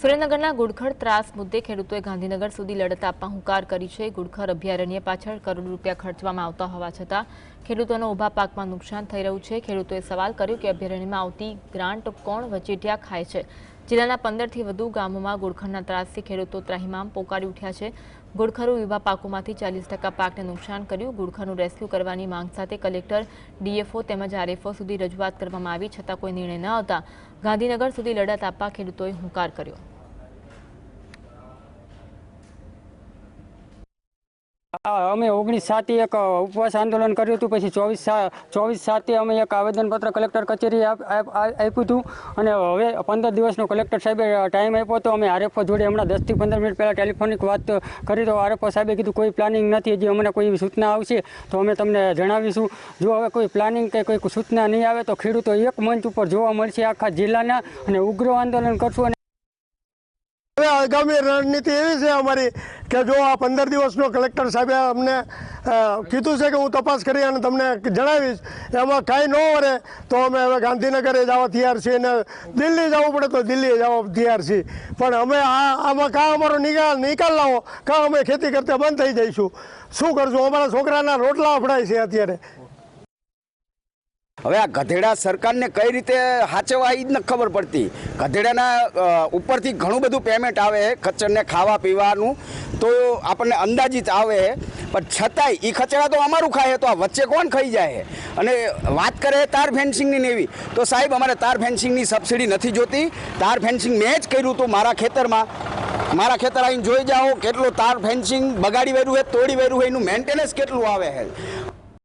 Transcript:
સુરેન્દ્રનગરના ગુડખર ત્રાસ મુદ્દે ખેડૂતોએ ગાંધીનગર સુધી લડત આપવા હુંકાર કરી છે. ગુડખર અભયારણ્ય પાછળ કરોડ રૂપિયા ખર્ચવામાં આવતા હોવા છતાં ખેડૂતોનો ઊભા પાકમાં નુકસાન થઈ રહ્યું છે. ખેડૂતોએ સવાલ કર્યો કે અભયારણ્યમાં આવતી ગ્રાન્ટ કોણ વચેટિયા ખાય છે? જિલ્લાના પંદરથી વધુ ગામોમાં ગુડખરના ત્રાસથી ખેડૂતો ત્રાહિમામ પોકારી ઉઠ્યા છે. ગુડખરું વિભા પાકોમાંથી ચાલીસ ટકા પાકને નુકસાન કર્યું. ગુડખરનું રેસ્ક્યુ કરવાની માંગ સાથે કલેક્ટર, ડીએફઓ તેમજ આરએફઓ સુધી રજૂઆત કરવામાં આવી છતાં કોઈ નિર્ણય ન આવતા ગાંધીનગર સુધી લડત આપવા ખેડૂતોએ હુંકાર કર્યો. અમે ઓગણીસ સાતે એક ઉપવાસ આંદોલન કર્યું હતું. પછી ચોવીસ ચોવીસ સાતે અમે એક આવેદનપત્ર કલેક્ટર કચેરી આપ- આપ- આપ્યું હતું. અને હવે પંદર દિવસનો કલેક્ટર સાહેબે ટાઈમ આપ્યો હતો. અમે આરએફઓ જોડે હમણાં દસથી પંદર મિનિટ પહેલાં ટેલિફોનિક વાત કરી તો આરએફઓ સાહેબે કીધું, કોઈ પ્લાનિંગ નથી. હજી અમને કોઈ સૂચના આવશે. તો અમે તમને જણાવીશું. જો હવે કોઈ પ્લાનિંગ કે કોઈ સૂચના નહીં આવે તો ખેડૂતો એક મંચ ઉપર જોવા મળશે આખા જિલ્લાના. અને ઉગ્ર આંદોલન કરશું આગામી રણનીતિ એવી છે અમારી કે જો આ પંદર દિવસનો કલેક્ટર સાહેબે અમને કીધું છે કે હું તપાસ કરી અને તમને જણાવીશ, એમાં કાંઈ ન વરે તો અમે હવે ગાંધીનગરે જવા તૈયાર છીએ અને દિલ્હી જવું પડે તો દિલ્હી જવા તૈયાર છીએ. પણ અમે આ, આમાં કાં અમારો નિકાલ નિકાલ લાવો, કાં અમે ખેતી કરતા બંધ થઈ જઈશું. શું કરશું? અમારા છોકરાના રોટલા અફડાય છે અત્યારે. હવે આ ગધેડા સરકારને કઈ રીતે હાચવવા એ જ નથી ખબર પડતી. ગધેડાના ઉપરથી ઘણું બધું પેમેન્ટ આવે, ખચ્ચરને ખાવા પીવાનું, તો આપણને અંદાજિત આવે. પણ છતાંય એ ખચડા તો અમારું ખાય, તો આ વચ્ચે કોણ ખાઈ જાય? અને વાત કરે તાર ફેન્સિંગની ને એવી. તો સાહેબ, અમારે તાર ફેન્સિંગની સબસિડી નથી જોતી. તાર ફેન્સિંગ મેં જ કર્યું હતું મારા ખેતરમાં. મારા ખેતર આવીને જોઈ જાઓ, કેટલું તાર ફેન્સિંગ બગાડી વેરું હોય તોડી વેરું હોય એનું મેન્ટેનન્સ કેટલું આવે છે